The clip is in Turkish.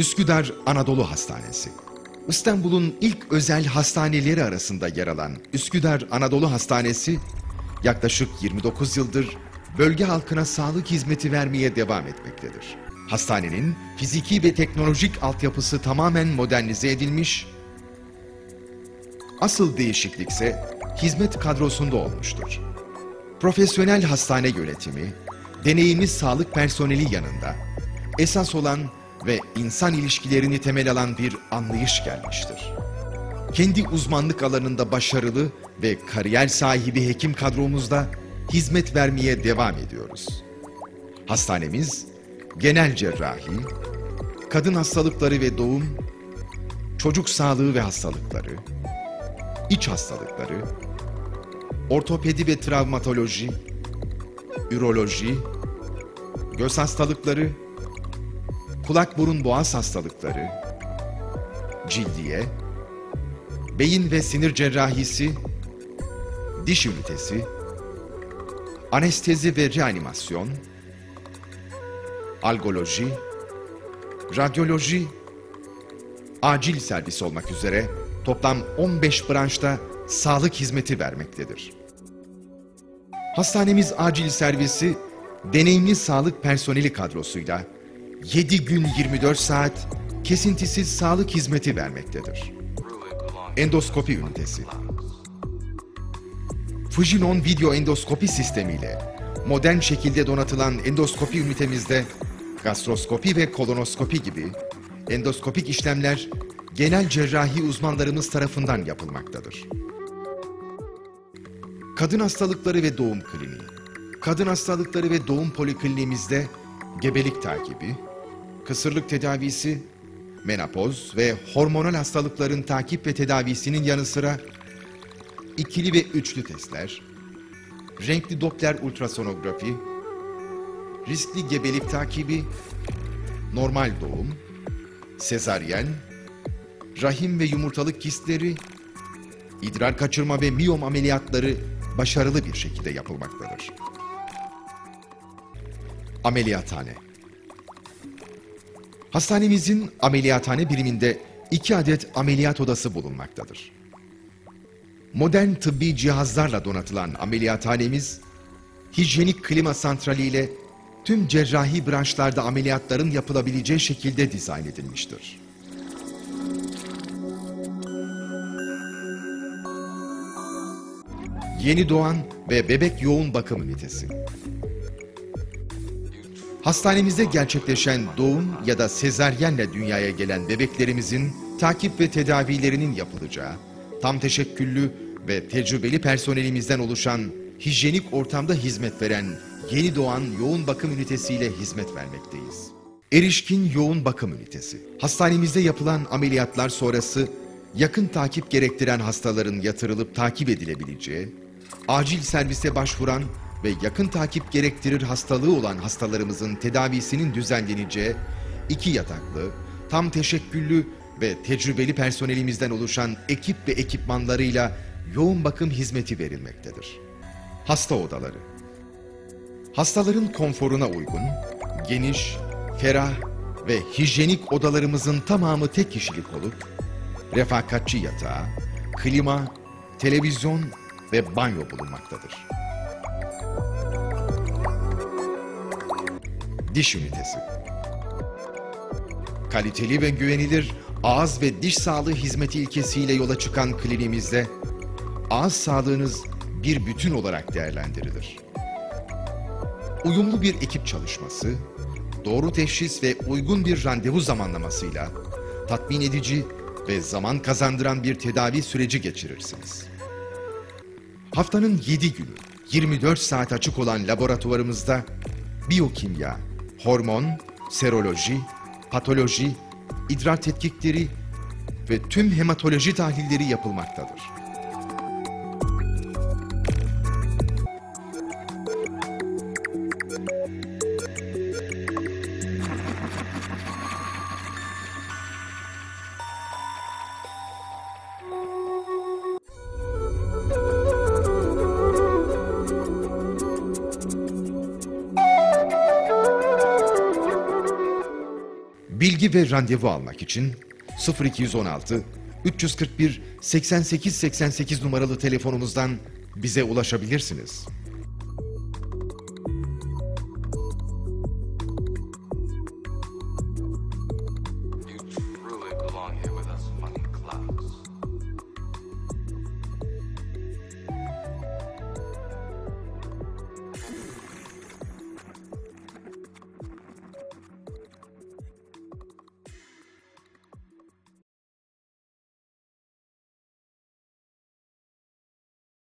Üsküdar Anadolu Hastanesi İstanbul'un ilk özel hastaneleri arasında yer alan Üsküdar Anadolu Hastanesi yaklaşık 29 yıldır bölge halkına sağlık hizmeti vermeye devam etmektedir. Hastanenin fiziki ve teknolojik altyapısı tamamen modernize edilmiş, asıl değişiklikse hizmet kadrosunda olmuştur. Profesyonel hastane yönetimi, deneyimli sağlık personeli yanında esas olan ve insan ilişkilerini temel alan bir anlayış gelmiştir. Kendi uzmanlık alanında başarılı ve kariyer sahibi hekim kadromuzda hizmet vermeye devam ediyoruz. Hastanemiz genel cerrahi, kadın hastalıkları ve doğum, çocuk sağlığı ve hastalıkları, iç hastalıkları, ortopedi ve travmatoloji, üroloji, göz hastalıkları, kulak burun boğaz hastalıkları, cildiye, beyin ve sinir cerrahisi, diş ünitesi, anestezi ve reanimasyon, algoloji, radyoloji, acil servis olmak üzere toplam 15 branşta sağlık hizmeti vermektedir. Hastanemiz acil servisi deneyimli sağlık personeli kadrosuyla 7 gün 24 saat kesintisiz sağlık hizmeti vermektedir. Endoskopi ünitesi. Fujinon video endoskopi sistemiyle modern şekilde donatılan endoskopi ünitemizde gastroskopi ve kolonoskopi gibi endoskopik işlemler genel cerrahi uzmanlarımız tarafından yapılmaktadır. Kadın hastalıkları ve doğum kliniği. Kadın hastalıkları ve doğum polikliniğimizde gebelik takibi, kısırlık tedavisi, menopoz ve hormonal hastalıkların takip ve tedavisinin yanı sıra ikili ve üçlü testler, renkli Doppler ultrasonografi, riskli gebelik takibi, normal doğum, sezaryen, rahim ve yumurtalık kistleri, idrar kaçırma ve miyom ameliyatları başarılı bir şekilde yapılmaktadır. Ameliyathane Hastanemizin ameliyathane biriminde iki adet ameliyat odası bulunmaktadır. Modern tıbbi cihazlarla donatılan ameliyathanemiz, hijyenik klima santrali ile tüm cerrahi branşlarda ameliyatların yapılabileceği şekilde dizayn edilmiştir. Yeni doğan ve bebek yoğun bakım ünitesi. Hastanemizde gerçekleşen doğum ya da sezaryenle dünyaya gelen bebeklerimizin takip ve tedavilerinin yapılacağı, tam teşekküllü ve tecrübeli personelimizden oluşan hijyenik ortamda hizmet veren yeni doğan yoğun bakım ünitesiyle hizmet vermekteyiz. Erişkin Yoğun Bakım Ünitesi. Hastanemizde yapılan ameliyatlar sonrası yakın takip gerektiren hastaların yatırılıp takip edilebileceği, acil servise başvuran ve yakın takip gerektirir hastalığı olan hastalarımızın tedavisinin düzenleneceği iki yataklı, tam teşekküllü ve tecrübeli personelimizden oluşan ekip ve ekipmanlarıyla yoğun bakım hizmeti verilmektedir. Hasta odaları Hastaların konforuna uygun, geniş, ferah ve hijyenik odalarımızın tamamı tek kişilik olup, refakatçi yatağı, klima, televizyon ve banyo bulunmaktadır. Diş ünitesi Kaliteli ve güvenilir ağız ve diş sağlığı hizmeti ilkesiyle yola çıkan kliniğimizde ağız sağlığınız bir bütün olarak değerlendirilir. Uyumlu bir ekip çalışması, doğru teşhis ve uygun bir randevu zamanlamasıyla tatmin edici ve zaman kazandıran bir tedavi süreci geçirirsiniz. Haftanın 7 günü 24 saat açık olan laboratuvarımızda biyokimya, hormon, seroloji, patoloji, idrar tetkikleri ve tüm hematoloji tahlilleri yapılmaktadır. Bilgi ve randevu almak için 0216 341 88 88 numaralı telefonumuzdan bize ulaşabilirsiniz.